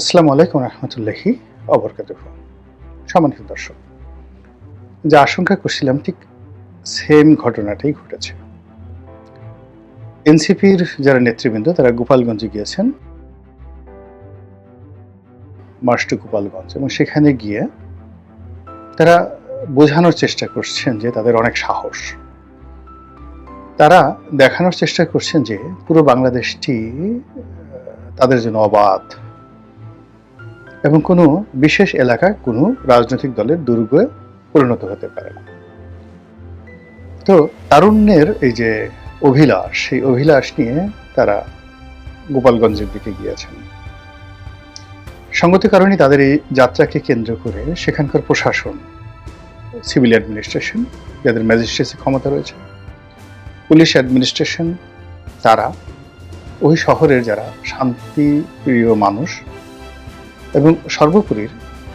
আসসালামু আলাইকুম রহমতুল্লাহি অবরকাত সম্মানিত দর্শক, যা আশঙ্কা করছিলাম ঠিক সেম ঘটনাটাই ঘটেছে। এনসিপির যারা নেতৃবৃন্দ, তারা গোপালগঞ্জে গিয়েছেন। মার্চ টু গোপালগঞ্জ এবং সেখানে গিয়ে তারা বোঝানোর চেষ্টা করছেন যে তাদের অনেক সাহস। তারা দেখানোর চেষ্টা করছেন যে পুরো বাংলাদেশটি তাদের জন্য অবাধ। এবং কোনো বিশেষ এলাকা কোনো রাজনৈতিক দলের দুর্গে পরিণত হতে পারে না। তো তারুণ্যের এই যে অভিলাষ, সেই অভিলাষ নিয়ে তারা গোপালগঞ্জের দিকে গিয়েছেন। সঙ্গত কারণে তাদের এই যাত্রাকে কেন্দ্র করে সেখানকার প্রশাসন, সিভিল অ্যাডমিনিস্ট্রেশন, যাদের ম্যাজিস্ট্রেসি ক্ষমতা রয়েছে, পুলিশ অ্যাডমিনিস্ট্রেশন, তারা, ওই শহরের যারা শান্তিপ্রিয় মানুষ এবং সর্বোপরি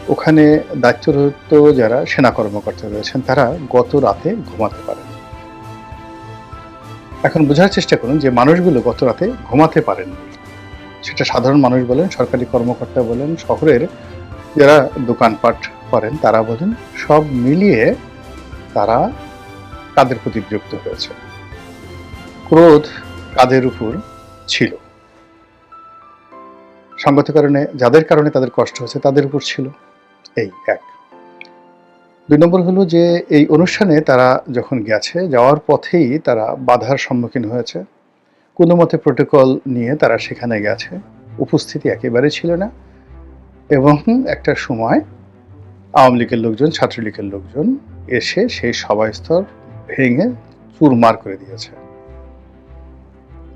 ওখানে দায়িত্বরত যারা সেনা কর্মকর্তা রয়েছেন, তারা গত রাতে ঘুমাতে পারেন। এখন বোঝার চেষ্টা করুন যে মানুষগুলো গত রাতে ঘুমাতে পারেননি সেটা সাধারণ মানুষ বলেন, সরকারি কর্মকর্তা বলেন, শহরের যারা দোকানপাট করেন, তারা বলেন, সব মিলিয়ে তারা কাদের প্রতি বিরক্ত হয়েছে? ক্রোধ কাদের উপর ছিল? সঙ্গত কারণে, যাদের কারণে তাদের কষ্ট হচ্ছে তাদের উপর ছিল এই এক। দুই নম্বর হলো যে, এই অনুষ্ঠানে তারা যখন গেছে, যাওয়ার পথেই তারা বাধার সম্মুখীন হয়েছে। কোনো মতে প্রোটোকল নিয়ে তারা সেখানে গেছে। উপস্থিতি একেবারে ছিল না। এবং একটা সময় আওয়ামী লীগের লোকজন, ছাত্রলীগের লোকজন এসে সেই সভাস্থল ভেঙে চুরমার করে দিয়েছে।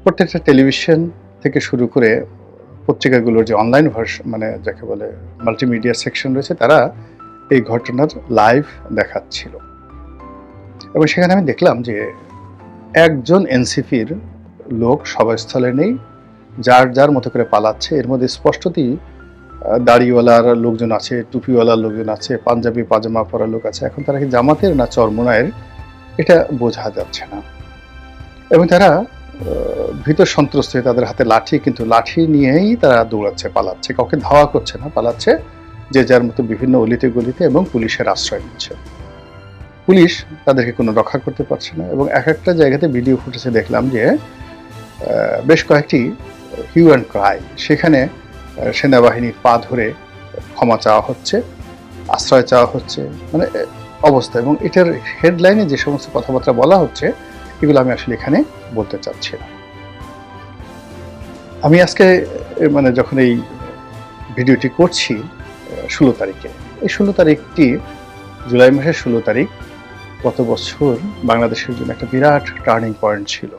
প্রত্যেকটা টেলিভিশন থেকে শুরু করে পত্রিকাগুলোর যে অনলাইন ভার্সন মানে যাকে বলে মাল্টিমিডিয়া সেকশন রয়েছে, তারা এই ঘটনার লাইভ দেখাচ্ছিল। এবং সেখানে আমি দেখলাম যে একজন এনসিপির লোক সভাস্থলে নেই, যার যার মতো করে পালাচ্ছে। এর মধ্যে স্পষ্টতই দাড়িওয়ালার লোকজন আছে, টুপিওয়ালার লোকজন আছে, পাঞ্জাবি, পাজামা পরা লোক আছে। এখন তারা কি জামাতের না চরমোনায়ের, এটা বোঝা যাচ্ছে না। এবং তারা ভীত সন্ত্রস্ত হয়ে তাদের হাতে লাঠি, কিন্তু লাঠি নিয়েই তারা দৌড়াচ্ছে, পালাচ্ছে। কাউকে ধাওয়া করছে না, পালাচ্ছে যে যার মতো বিভিন্ন অলিতে গলিতে এবং পুলিশের আশ্রয় নিচ্ছে। পুলিশ তাদেরকে কোনো রক্ষা করতে পারছে না এবং এক একটা জায়গাতে ভিডিও ফুটেছে দেখলাম যে বেশ কয়েকটি হিউ অ্যান্ড ক্রাই, সেখানে সেনাবাহিনীর পা ধরে ক্ষমা চাওয়া হচ্ছে, আশ্রয় চাওয়া হচ্ছে মানে অবস্থা। এবং এটার হেডলাইনে যে সমস্ত কথাবার্তা বলা হচ্ছে এগুলো আমি আসলে এখানে বলতে চাচ্ছি না। আমি আজকে মানে যখন এই ভিডিওটি করছি ষোলো তারিখে, এই ষোলো তারিখটি জুলাই মাসের ষোলো তারিখ গত বছর বাংলাদেশের জন্য একটা বিরাট টার্নিং পয়েন্ট ছিল।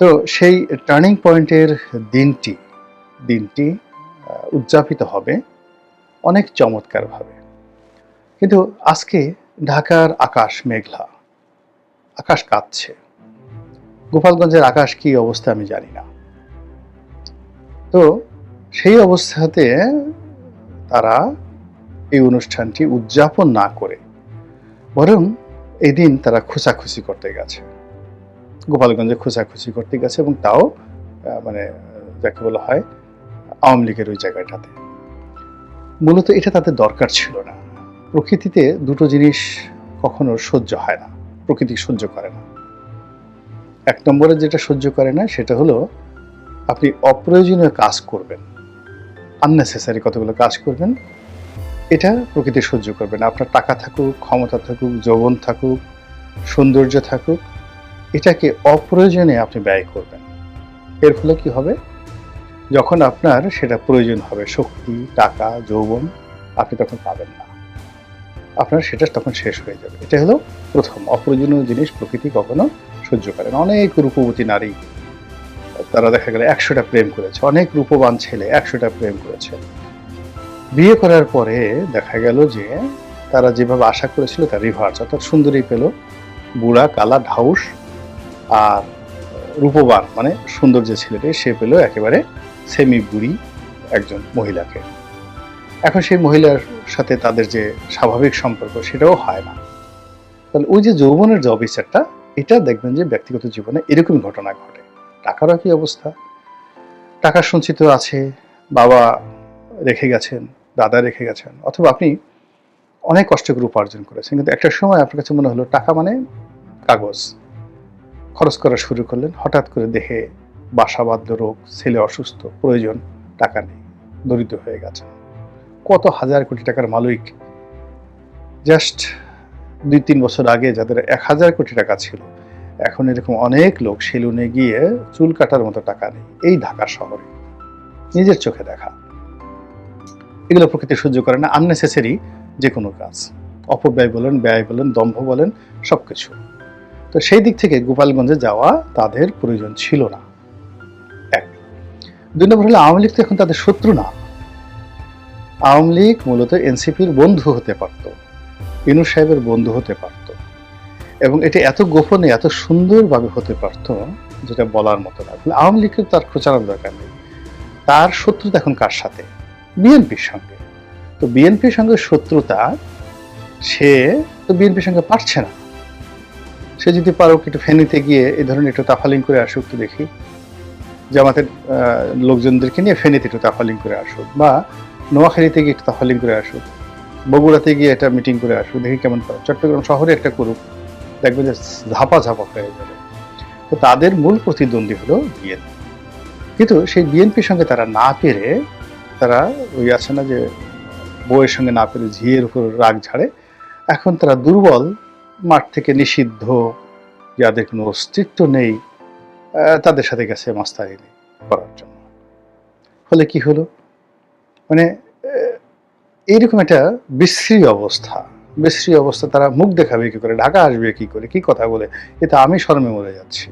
তো সেই টার্নিং পয়েন্টের দিনটি দিনটি উদযাপিত হবে অনেক চমৎকারভাবে। কিন্তু আজকে ঢাকার আকাশ মেঘলা। আকাশ কাঁদছে গোপালগঞ্জের আকাশ কি অবস্থা আমি জানি না। তো সেই অবস্থাতে তারা এই অনুষ্ঠানটি উদযাপন না করে, বরং এই দিন তারা খোঁচাখুচি করতে গেছে। গোপালগঞ্জে খোঁচাখুচি করতে গেছে এবং তাও মানে যাকে বলা হয়, আওয়ামী লীগের ওই জায়গাটাতে। মূলত এটা তাদের দরকার ছিল না। প্রকৃতিতে দুটো জিনিস কখনো সহ্য হয় না। প্রকৃতি সহ্য করে না। এক নম্বরে যেটা সহ্য করে না, সেটা হলো আপনি অপ্রয়োজনীয় কাজ করবেন। আননেসেসারি কতগুলো কাজ করবেন, এটা প্রকৃতি সহ্য করবে না। আপনার টাকা থাকুক, ক্ষমতা থাকুক, যৌবন থাকুক, সৌন্দর্য থাকুক, এটাকে অপ্রয়োজনে আপনি ব্যয় করবেন। এর ফলে কি হবে? যখন আপনার সেটা প্রয়োজন হবে, শক্তি, টাকা, যৌবন, আপনি তখন পাবেন না। আপনার সেটা তখন শেষ হয়ে যাবে। এটা হলো প্রথম। অপ্রয়োজনীয় জিনিস প্রকৃতি কখনো সহ্য করে না। অনেক রূপবতী নারী তারা দেখা গেল একশোটা প্রেম করেছে। অনেক রূপবান ছেলে একশোটা প্রেম করেছে। বিয়ে করার পরে দেখা গেল যে তারা যেভাবে আশা করেছিল তার রিভার্স অর্থাৎ সুন্দরী পেল বুড়া, কালা, ঢাউস আর রূপবান। মানে সুন্দর যে ছেলেটি, সে পেল একেবারে সেমি বুড়ি একজন মহিলাকে। এখন সেই মহিলার সাথে তাদের যে স্বাভাবিক সম্পর্ক, সেটাও হয় না। তাহলে ওই যে যৌবনের যে অফিসারটা এটা দেখবেন যে ব্যক্তিগত জীবনে এরকম ঘটনা ঘটে। টাকারও কি অবস্থা? টাকা সঞ্চিত আছে, বাবা রেখে গেছেন, দাদা রেখে গেছেন, অথবা আপনি অনেক কষ্ট করে উপার্জন করেছেন, কিন্তু একটা সময় আপনার কাছে মনে হলো, টাকা মানে কাগজ। খরচ করা শুরু করলেন, হঠাৎ করে দেখে বাসাবাদ্য রোগ, ছেলে অসুস্থ, প্রয়োজন, টাকা নেই, দরিদ্র হয়ে গেছে কত হাজার কোটি টাকার মালিক? জাস্ট দুই তিন বছর আগে যাদের এক হাজার কোটি টাকা ছিল, এখন এরকম অনেক লোক সেলুনে গিয়ে চুল কাটার মতো টাকা নেই এই ঢাকা শহরে। নিজের চোখে দেখা। এগুলো প্রকৃতি সহ্য করে না আননেসেসারি যে কোনো কাজ। অপব্যয় বলেন, ব্যয় বলেন, দম্ভ বলেন, সবকিছু। তো সেই দিক থেকে গোপালগঞ্জে যাওয়া তাদের প্রয়োজন ছিল না। এক। দুই নম্বর হলো, আওয়ামী লীগ তো এখন তাদের শত্রু না। আওয়ামী লীগ মূলত এনসিপির বন্ধু হতে পারত ইনু সাহেবের বন্ধু হতে পারত। এবং এটা এত গোপনে এত সুন্দরভাবে হতে পারত যেটা বলার মতো না। আওয়ামী লীগের তার খোঁচানোর দরকার নেই। তার শত্রুতা এখন কার সাথে? বিএনপির সঙ্গে। তো বিএনপির সঙ্গে শত্রুতা সে তো বিএনপির সঙ্গে পারছে না। সে যদি পারুক একটু ফেনীতে গিয়ে এই ধরনের একটু তাফালিং করে আসুক তো দেখি। জামাতের আহ, লোকজনদেরকে নিয়ে ফেনীতে একটু তাফালিং করে আসুক বা নোয়াখালীতে গিয়ে একটা তাফালিং করে আসুক বগুড়াতে গিয়ে একটা মিটিং করে আসুক দেখি কেমন করে চট্টগ্রাম শহরে একটা করুক, দেখবে যে ঝাপা ঝাপা হয়ে যাবে। তো তাদের মূল প্রতিদ্বন্দ্বী হলো বিএনপি কিন্তু সেই বিএনপির সঙ্গে তারা না পেরে, তারা ওই আছে না যে বউয়ের সঙ্গে না পেরে ঝিয়ের উপর রাগ ঝাড়ে, এখন তারা দুর্বল, মাঠ থেকে নিষিদ্ধ, যাদের কোনো অস্তিত্ব নেই তাদের সাথে গেছে মাস্তারিনি করার জন্য। ফলে কি হলো? মানে এইরকম একটা বিশ্রী অবস্থা। বিশ্রী অবস্থা, তারা মুখ দেখাবে কি করে, ঢাকা আসবে কি করে, কি কথা বলে এটা আমি শর্মে মরে যাচ্ছি।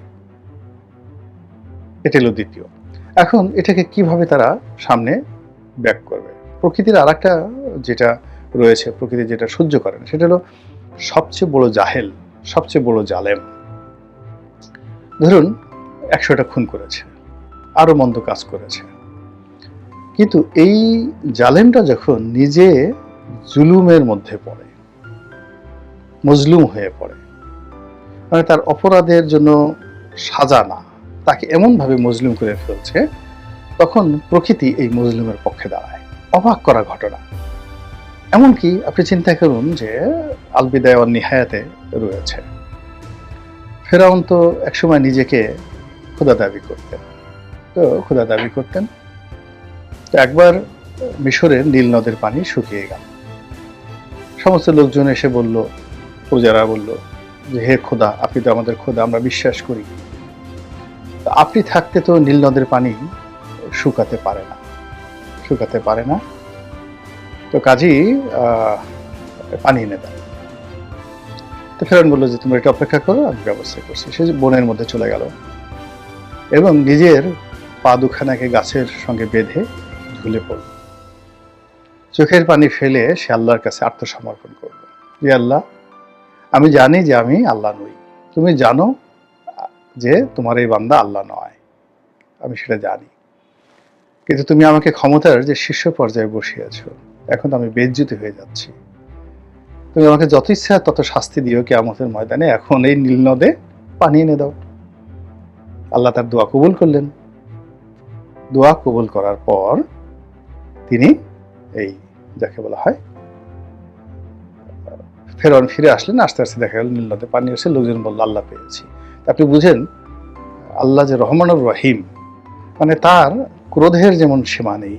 এটা হলো দ্বিতীয়। এখন এটাকে কীভাবে তারা সামনে ব্যাক করবে? প্রকৃতির আর একটা যেটা রয়েছে, প্রকৃতি যেটা সহ্য করে না, সেটা হলো সবচেয়ে বড় জাহেল, সবচেয়ে বড় জালেম। ধরুন, একশোটা খুন করেছে, আরও মন্দ কাজ করেছে। কিন্তু এই জালেমটা যখন নিজে জুলুমের মধ্যে পড়ে, মজলুম হয়ে পড়ে মানে তার অপরাধের জন্য সাজা না, তাকে এমনভাবে মজলুম করে ফেলছে, তখন প্রকৃতি এই মজলুমের পক্ষে দাঁড়ায়। অবাক করা ঘটনা। এমনকি আপনি চিন্তা করুন যে, আলবিদায় নিহায়াতে রয়েছে। ফেরাউন তো একসময় নিজেকে খোদা দাবি করতেন। তো খোদা দাবি করতেন তো একবার মিশরের নীল নদের পানি শুকিয়ে গেল। সমস্ত লোকজন এসে বলল, প্রজারা বলল, যে হে খোদা, আপনি তো আমাদের খোদা, আমরা বিশ্বাস করি। আপনি থাকতে তো নীল নদের পানি শুকাতে পারে না। শুকাতে পারে না। তো কাজী পানি এনে দেন তো ফেরান বলল যে, তোমরা এটা অপেক্ষা করো, আমি ব্যবস্থা করছি। সে বনের মধ্যে চলে গেল। এবং নিজের পা দুখানাকে গাছের সঙ্গে বেঁধে ঝুলে পড়ল। চোখের পানি ফেলে সে আল্লাহর কাছে আত্মসমর্পণ করল। যে আল্লাহ, আমি জানি যে আমি আল্লাহ নই। তুমি জানো যে তোমার এই বান্দা আল্লাহ নয়। আমি সেটা জানি। কিন্তু তুমি আমাকে ক্ষমতার যে শীর্ষ পর্যায়ে বসিয়েছ, এখন আমি বেজ্জুতি হয়ে যাচ্ছি। তুমি আমাকে যত ইচ্ছা তত শাস্তি দিও কেয়ামতের ময়দানে। এখন এই নীল নদে পানি এনে দাও। আল্লাহ তার দোয়া কবুল করলেন। দোয়া কবুল করার পর তিনি এই যাকে বলা হয় ফেরন ফিরে আসলেন, আস্তে আস্তে দেখা গেল নীল পানি এসে লোকজন বলল, আল্লাহ পেয়েছি। আপনি বুঝেন, আল্লাহ যে রহমানুর রহিম মানে তার ক্রোধের যেমন সীমা নেই